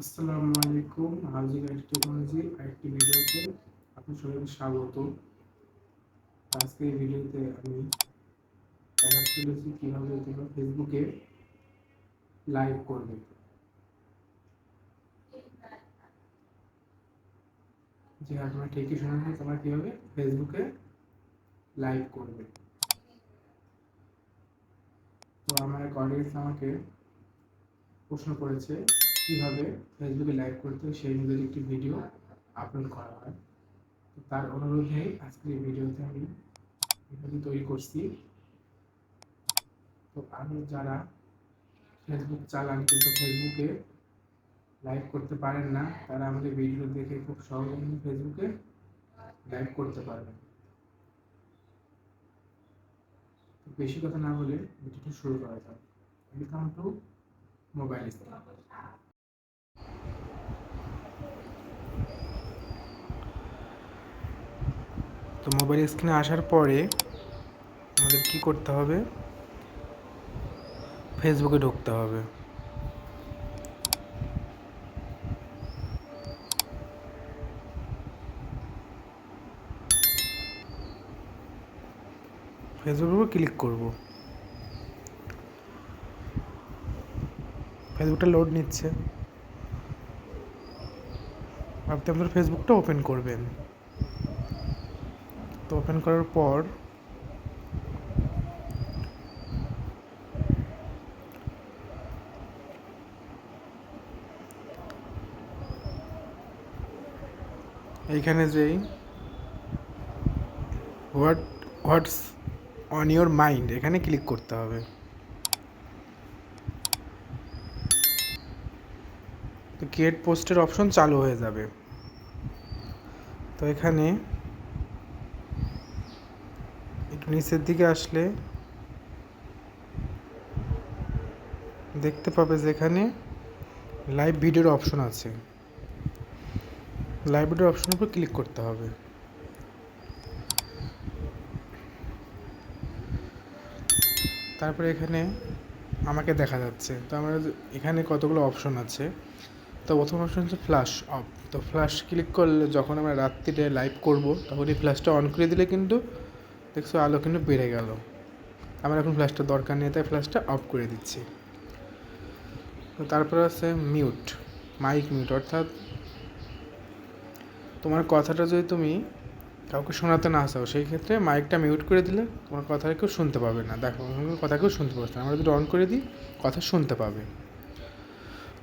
আসসালামু আলাইকুম, housing IT technology আরেকটি ভিডিওতে আপনার সবাইকে স্বাগত। আজকে এই ভিডিওতে আমি দেখাতে চলেছি কীভাবে তোমরা ফেসবুকে লাইভ করবে। যে হ্যাঁ তোমরা ঠিকই শুনেছো তোমরা কীভাবে ফেসবুকে লাইভ করবে। তো আমার এক অডিয়েন্স আমাকে প্রশ্ন করেছে কীভাবে ফেসবুকে লাইভ করতে হয় সেই অনুযায়ী একটি ভিডিও আপলোড করা হয়। তার অনুরোধে আজকের ভিডিওতে আমি ভিডিওটি তৈরি করছি। তো আমি যারা ফেসবুক চালান কিন্তু ফেসবুকে লাইভ করতে পারেন না, তারা আমাদের ভিডিও দেখে খুব সহজে ফেসবুকে লাইভ করতে পারবেন। বেশি কথা না বলে ভিডিওটি শুরু করা যাক। ওয়েলকাম টু মোবাইল ইসলাম তো মোবাইল স্ক্রিনে আসার পরে আমাদের কি করতে হবে? ফেসবুকে ঢুকতে হবে। ফেসবুকের উপর ক্লিক করব। ফেসবুকটা লোড নিচ্ছে। আপনি আপনার ফেসবুকটা ওপেন করবেন। তো ওপেন করার পর এইখানে যেই what what's on your mind এখানে ক্লিক করতে হবে। তো ক্রিয়েট পোস্টের অপশন চালু হয়ে যাবে। তো এখানে নিচের দিকে আসলে দেখতে পাবে যে এখানে লাইভ ভিডিওর অপশন আছে। লাইভ ভিডিওর অপশনের উপর ক্লিক করতে হবে। তারপরে এখানে আমাকে দেখা যাচ্ছে। তো আমার এখানে কতগুলো অপশন আছে? তো প্রথম অপশন হচ্ছে ফ্ল্যাশ অফ তো ফ্ল্যাশ ক্লিক করলে যখন আমরা রাত্রিতে লাইভ করব, তখন এই ফ্ল্যাশটা অন করে দিলে কিন্তু দেখছ আলো কিন্তু বেড়ে গেল। আমার এখন ফ্ল্যাশটা দরকার নেই, তাই ফ্ল্যাশটা অফ করে দিচ্ছি। তো তারপরে আছে মিউট মাইক মিউট অর্থাৎ তোমার কথাটা যদি তুমি কাউকে শোনাতে না চাও, সেই ক্ষেত্রে মাইকটা মিউট করে দিলে তোমার কথা কেউ শুনতে পাবে না। দেখো কথা কেউ শুনতে পাচ্ছে না। আমরা যদি অন করে দিই, কথা শুনতে পাবে।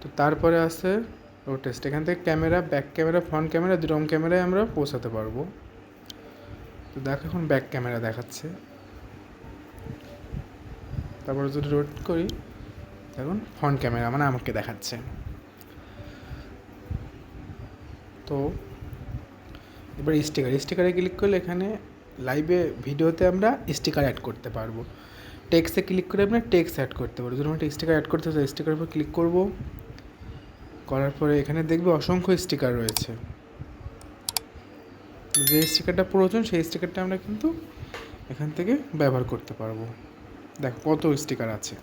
তো তারপরে আছে রোটেস্ট এখান থেকে camera back camera front camera দুরকম ক্যামেরায় আমরা পৌঁছাতে পারব। তো দেখো এখন ব্যাক ক্যামেরা দেখাচ্ছে। তারপরে যদি রোড করি, দেখুন ফ্রন্ট ক্যামেরা মানে আমাকে দেখাচ্ছে। তো এবার স্টিকার স্টিকারে ক্লিক করলে এখানে লাইভে ভিডিওতে আমরা স্টিকার অ্যাড করতে পারব। টেক্সে ক্লিক করে আমরা টেক্স অ্যাড করতে পারব। যদি আমরা স্টিকার অ্যাড করতে চাই স্টিকারের উপর ক্লিক করব। করার পরে এখানে দেখবে অসংখ্য স্টিকার রয়েছে। যে স্টিকারটা প্রয়োজন, সেই স্টিকারটা আমরা কিন্তু এখান থেকে ব্যবহার করতে পারব। দেখো, কত স্টিকার আছে।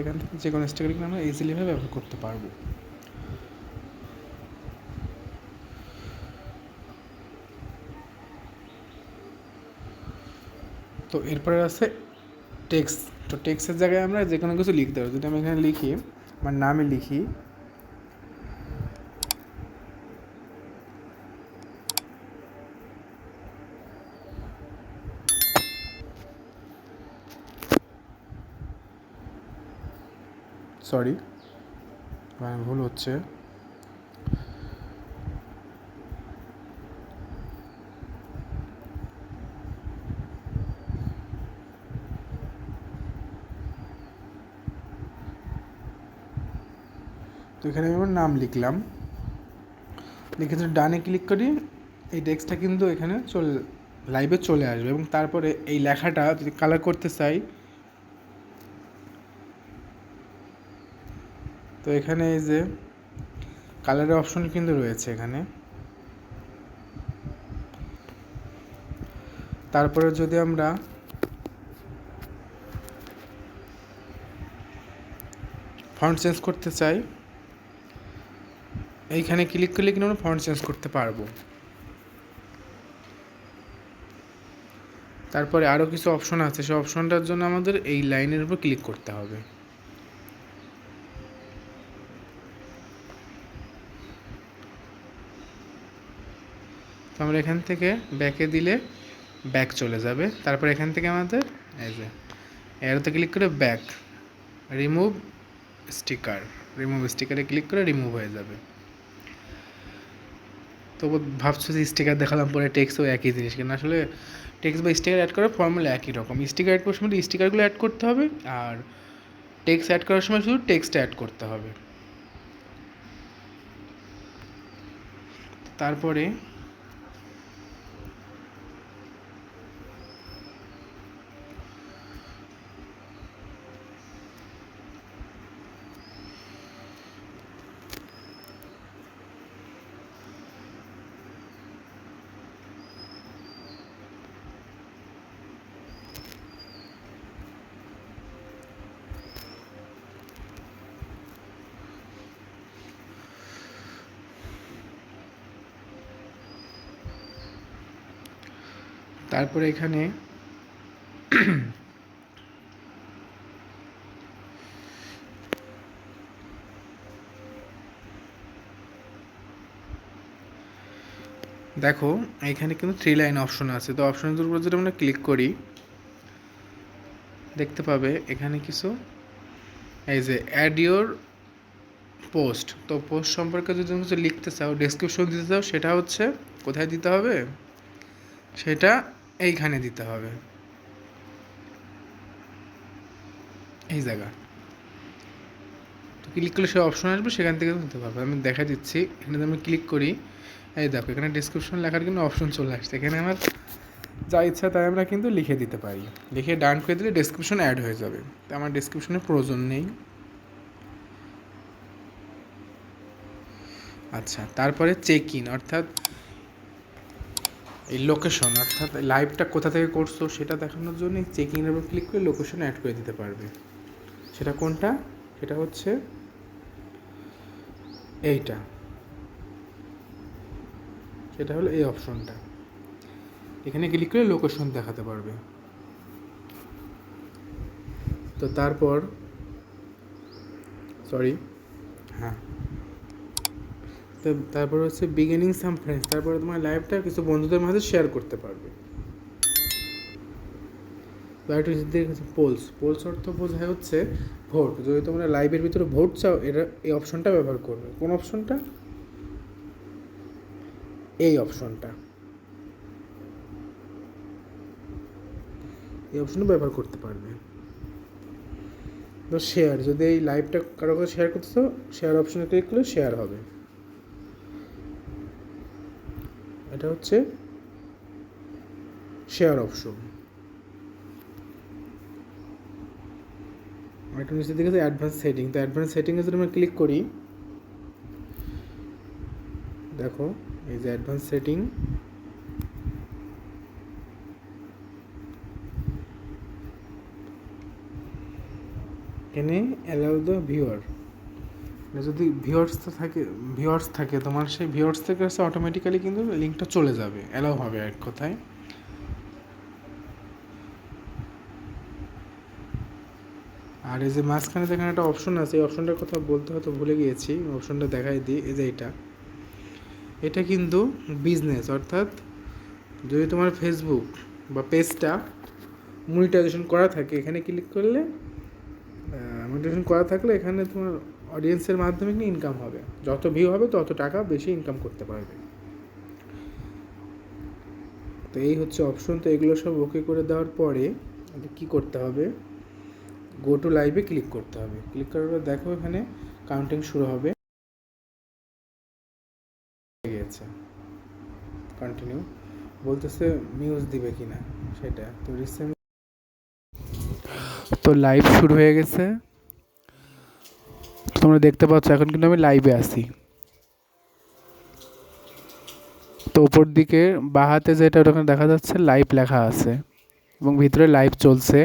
এখান থেকে যে কোনো স্টিকার কিন্তু আমরা ইজিলিভাবে ব্যবহার করতে পারব। তো এরপরে আছে টেক্স তো টেক্সের জায়গায় আমরা যে কোনো কিছু লিখতে পারি যদি আমি এখানে লিখি, আমার নামে লিখি সরি ভুল হচ্ছে। তো এখানে আমি আমার নাম লিখলাম। লিখে যদি ডানে ক্লিক করি, এই টেক্সটটা কিন্তু এখানে চলে লাইভে চলে আসবে এবং তারপরে এই লেখাটা যদি কালার করতে চাই তো এখানে এই যে কালারের অপশন কিন্তু রয়েছে এখানে। তারপরে যদি আমরা ফন্ট চেঞ্জ করতে চাই, এইখানে ক্লিক করলে কিন্তু আমরা ফন্ট চেঞ্জ করতে পারব। তারপরে আরও কিছু অপশন আছে, সেই অপশনটার জন্য আমাদের এই লাইনের উপর ক্লিক করতে হবে। আমরা এখান থেকে ব্যাকে দিলে ব্যাক চলে যাবে। তারপর এখান থেকে আমাদের, এই যে এরোতে ক্লিক করে ব্যাক রিমুভ স্টিকার রিমুভ স্টিকারে ক্লিক করে রিমুভ হয়ে যাবে। তো ভাবছ যে স্টিকার দেখালাম, পরে টেক্সটও একই জিনিস কিন্তু আসলে টেক্সট বা স্টিকার অ্যাড করার ফর্মুলা একই রকম। স্টিকার অ্যাড করার সময় স্টিকারগুলো অ্যাড করতে হবে, আর টেক্সট অ্যাড করার সময় শুধু টেক্সট অ্যাড করতে হবে। তারপরে তারপরে এখানে দেখো, এখানে কিন্তু থ্রি লাইন অপশন আছে। তো অপশনের উপর যদি আমরা ক্লিক করি, দেখতে পাবে এখানে কিছু, এই যে অ্যাড ইউর পোস্ট তো পোস্ট সম্পর্কে যদি কিছু লিখতে চাও ডেসক্রিপশন দিতে চাও, সেটা হচ্ছে, কোথায় দিতে হবে? সেটা এইখানে দিতে হবে। এই জায়গা। তো ক্লিক করলে সে অপশন আসবে, সেখান থেকে দিতে পারবে। আমি দেখা দিচ্ছি। এখানে আমি ক্লিক করি, এই দেখো, এখানে ডিসক্রিপশন লেখার কিন্তু অপশন চলে আসছে। এখানে আমার যা ইচ্ছা তাই আমরা কিন্তু লিখে দিতে পারি। লিখে ডান করে দিলে ডিসক্রিপশন অ্যাড হয়ে যাবে। তো আমার ডিসক্রিপশনের প্রয়োজন নেই। আচ্ছা তারপরে চেক ইন অর্থাৎ এই লোকেশন অর্থাৎ লাইভটা কোথা থেকে করছ সেটা দেখানোর জন্য চেক ইনের উপর ক্লিক করে লোকেশন অ্যাড করে দিতে পারবে। সেটা কোনটা? সেটা হচ্ছে এইটা। সেটা হলো এই অপশনটা এখানে ক্লিক করে লোকেশন দেখাতে পারবে। তো তারপর সরি হ্যাঁ। তো তারপর হচ্ছে বিগিনিং সাম ফ্রেন্ডস তারপরে তোমার লাইভটা কিছু বন্ধুদের মাঝে শেয়ার করতে পারবে। পোলস পোলস অর্থ বোঝায় হচ্ছে ভোট যদি তোমরা লাইভের ভিতরে ভোট চাও এটা এই অপশনটা ব্যবহার করবে। কোন অপশনটা এই অপশনটা এই অপশনটা ব্যবহার করতে পারবে। তো শেয়ার যদি এই লাইভটা কারও কাছে শেয়ার করতে চাও শেয়ার অপশনে ক্লিক করলে শেয়ার হবে। এটা হচ্ছে শেয়ার অপশন একটা নিচের দিকে অ্যাডভান্স সেটিং তো অ্যাডভান্স সেটিংয়ে যদি আমরা ক্লিক করি। দেখো, এই যে অ্যাডভান্স সেটিং এখানে অ্যালাউ দ্য ভিউয়ার যদি ভিউয়ার্স থাকে ভিউয়ার্স থাকে তোমার সেই ভিউয়ার্স থেকে কাছে অটোমেটিক্যালি কিন্তু লিঙ্কটা চলে যাবে অ্যালাউ হবে এক কথায়। আর এই যে মাঝখানে যেখানে একটা অপশন আছে, এই অপশনটার কথা বলতে হয়তো ভুলে গিয়েছি অপশনটা দেখাই দিই, এই যে এটা। এটা কিন্তু বিজনেস অর্থাৎ যদি তোমার ফেসবুক বা পেজটা মনিটাইজেশন করা থাকে, এখানে ক্লিক করলে মনিটাইজেশন করা থাকলে এখানে তোমার অডিয়েন্সের মাধ্যমে ইনকাম হবে। যত ভিউ হবে, তত টাকা বেশি ইনকাম করতে পারবে। তো এই হচ্ছে অপশন তো এগুলো সব ওকে করে দেওয়ার পরে কি করতে হবে? গো টু লাইভে ক্লিক করতে হবে। ক্লিক করার পর দেখো এখানে কাউন্টিং শুরু হবে। গিয়েছে। কন্টিনিউ বলতেছে মিউজ দিবে কিনা, সেটা। তো রিসেন্ট তো লাইভ শুরু হয়ে গেছে। তোমরা দেখতে পাচ্ছ, এখন কিন্তু আমি লাইভে আসি তো ওপর দিকে বাহাতে যেটা ওখানে দেখা যাচ্ছে লাইভ লেখা আছে এবং ভিতরে লাইভ চলছে।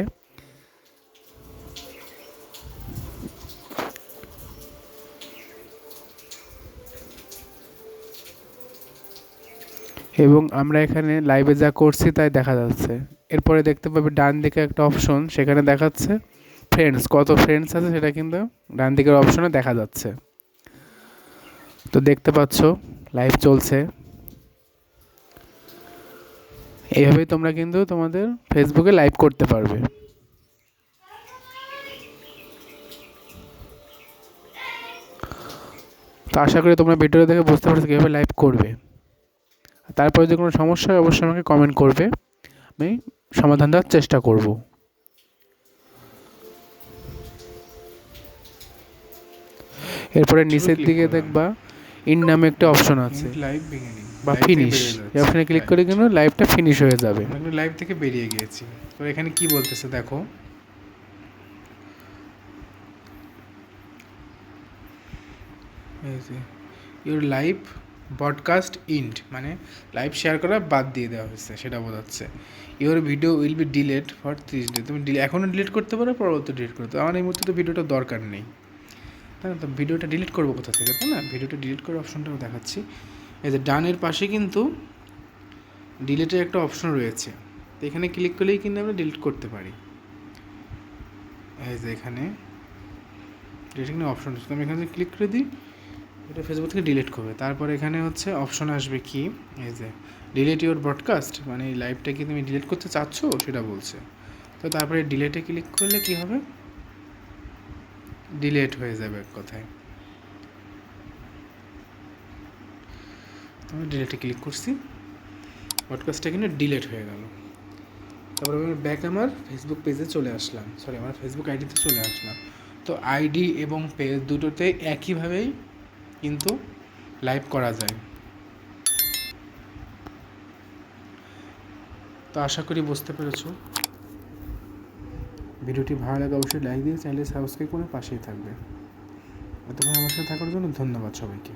এবং আমরা এখানে লাইভে যা করছি তাই দেখা যাচ্ছে। এরপরে দেখতে পাবে ডান দিকে একটা অপশন সেখানে দেখাচ্ছে ফ্রেন্ডস কত ফ্রেন্ডস আছে সেটা কিন্তু ডান দিকের অপশনে দেখা যাচ্ছে। তো দেখতে পাচ্ছ লাইভ চলছে। এইভাবেই তোমরা কিন্তু তোমাদের ফেসবুকে লাইভ করতে পারবে। তো আশা করি তোমরা ভিডিও দেখে বুঝতে পারছ কীভাবে লাইভ করবে। তারপরে যদি কোনো সমস্যা হয়, অবশ্যই আমাকে কমেন্ট করবে। আমি সমাধান দেওয়ার চেষ্টা করব। এরপরে নিচের দিকে দেখবা ইন নামে একটা অপশন আছে। লাইভ বিগিনিং বা ফিনিশ এই অপশনে ক্লিক করে কিন্তু লাইভটা ফিনিশ হয়ে যাবে। আমরা লাইভ থেকে বেরিয়ে গিয়েছি। তো এখানে কি বলতেছে দেখো। ইউর লাইভ ব্রডকাস্ট ইন্ড মানে লাইভ শেয়ার করা বাদ দিয়ে দেওয়া হয়েছে সেটা বোঝাচ্ছে। Your video will be delete for ত্রিশ ডে তুমি এখনও ডিলিট করতে পারো পরবর্তী ডিলিট করতে আমার এই মুহূর্তে তো ভিডিওটা দরকার নেই। তাই না তো ভিডিওটা ডিলিট করব কোথা থেকে, তাই না? ভিডিওটা ডিলিট করার অপশনটাও দেখাচ্ছি। এই যে ডানের পাশে কিন্তু ডিলিটের একটা অপশন রয়েছে। তো এখানে ক্লিক করলেই কিন্তু আমরা ডিলিট করতে পারি। এই যে এখানে ডিলিটিং অপশন আছে তো আমি এখানে ক্লিক করে দিই, এটা ফেসবুক থেকে ডিলিট করবে। তারপর এখানে হচ্ছে অপশন আসবে কি? এই যে ডিলিট ইউর ব্রডকাস্ট মানে লাইভটা কি তুমি ডিলিট করতে চাচ্ছ? সেটা বলছে। তো তারপরে ডিলেটে ক্লিক করলে কি হবে? ডিলেট হয়ে যাবে এক কথায়। আমি ডিলেটে ক্লিক করছি। পডকাস্টটা কিন্তু ডিলেট হয়ে গেল। তারপর আমি ব্যাক আমার ফেসবুক পেজে চলে আসলাম। সরি আমার ফেসবুক আইডিতে চলে আসলাম। তো আইডি এবং পেজ দুটোতে একইভাবেই কিন্তু লাইভ করা যায়। তো আশা করি বুঝতে পেরেছ। ভিডিওটি ভালো লাগে অবশ্যই লাইক দিয়ে চ্যানেলে সাবস্ক্রাইব করে পাশেই থাকবে এতক্ষণ আমার সাথে থাকার জন্য ধন্যবাদ সবাইকে।